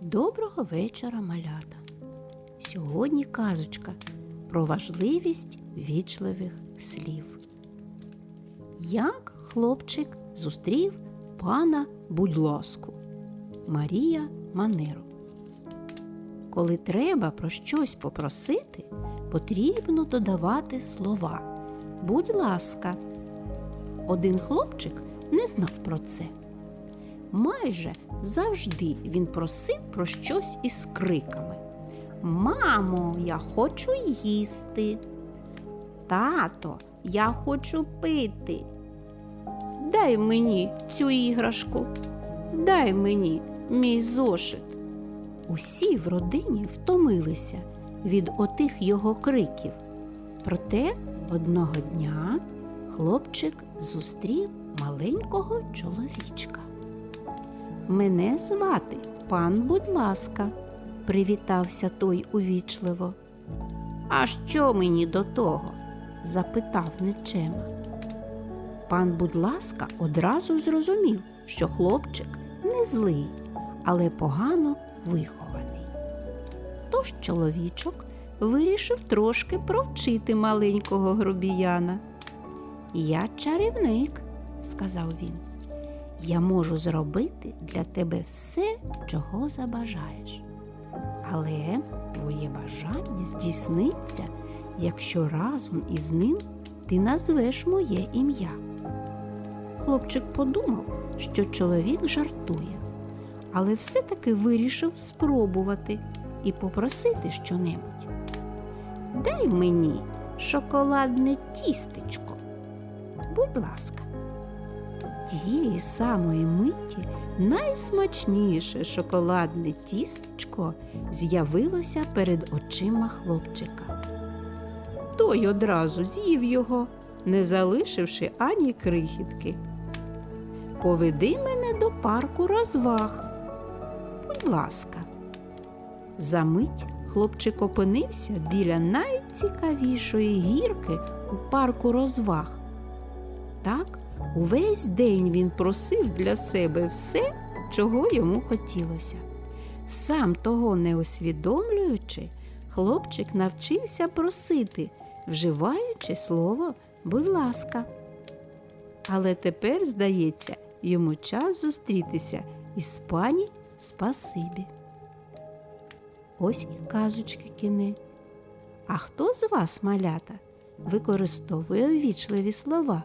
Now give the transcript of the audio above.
Доброго вечора, малята. Сьогодні казочка про важливість вічливих слів. Як хлопчик зустрів пана будь-ласку Марія Манеро. Коли треба про щось попросити, потрібно додавати слова. Будь ласка. Один хлопчик не знав про це. Майже завжди він просив про щось із криками. Мамо, я хочу їсти. Тато, я хочу пити. Дай мені цю іграшку. Дай мені мій зошит. Усі в родині втомилися від отих його криків. Проте одного дня хлопчик зустрів маленького чоловічка. Мене звати пан, будь ласка, привітався той увічливо. А що мені до того? запитав нечема. Пан, будь ласка, одразу зрозумів, що хлопчик не злий, але погано вихований. Тож чоловічок вирішив трошки провчити маленького грубіяна. Я чарівник, сказав він. Я можу зробити для тебе все, чого забажаєш. Але твоє бажання здійсниться, якщо разом із ним ти назвеш моє ім'я. Хлопчик подумав, що чоловік жартує, але все-таки вирішив спробувати і попросити щонебудь. Дай мені шоколадне тістечко. Будь ласка. Тієї самої миті найсмачніше шоколадне тістечко з'явилося перед очима хлопчика. Той одразу з'їв його, не залишивши ані крихітки. Поведи мене до парку розваг. Будь ласка. Замить хлопчик опинився біля найцікавішої гірки у парку розваг. Так, увесь день він просив для себе все, чого йому хотілося. Сам того не усвідомлюючи, хлопчик навчився просити, вживаючи слово будь ласка. Але тепер, здається, йому час зустрітися із пані спасибі. Ось і казочки кінець. А хто з вас, малята, використовує ввічливі слова?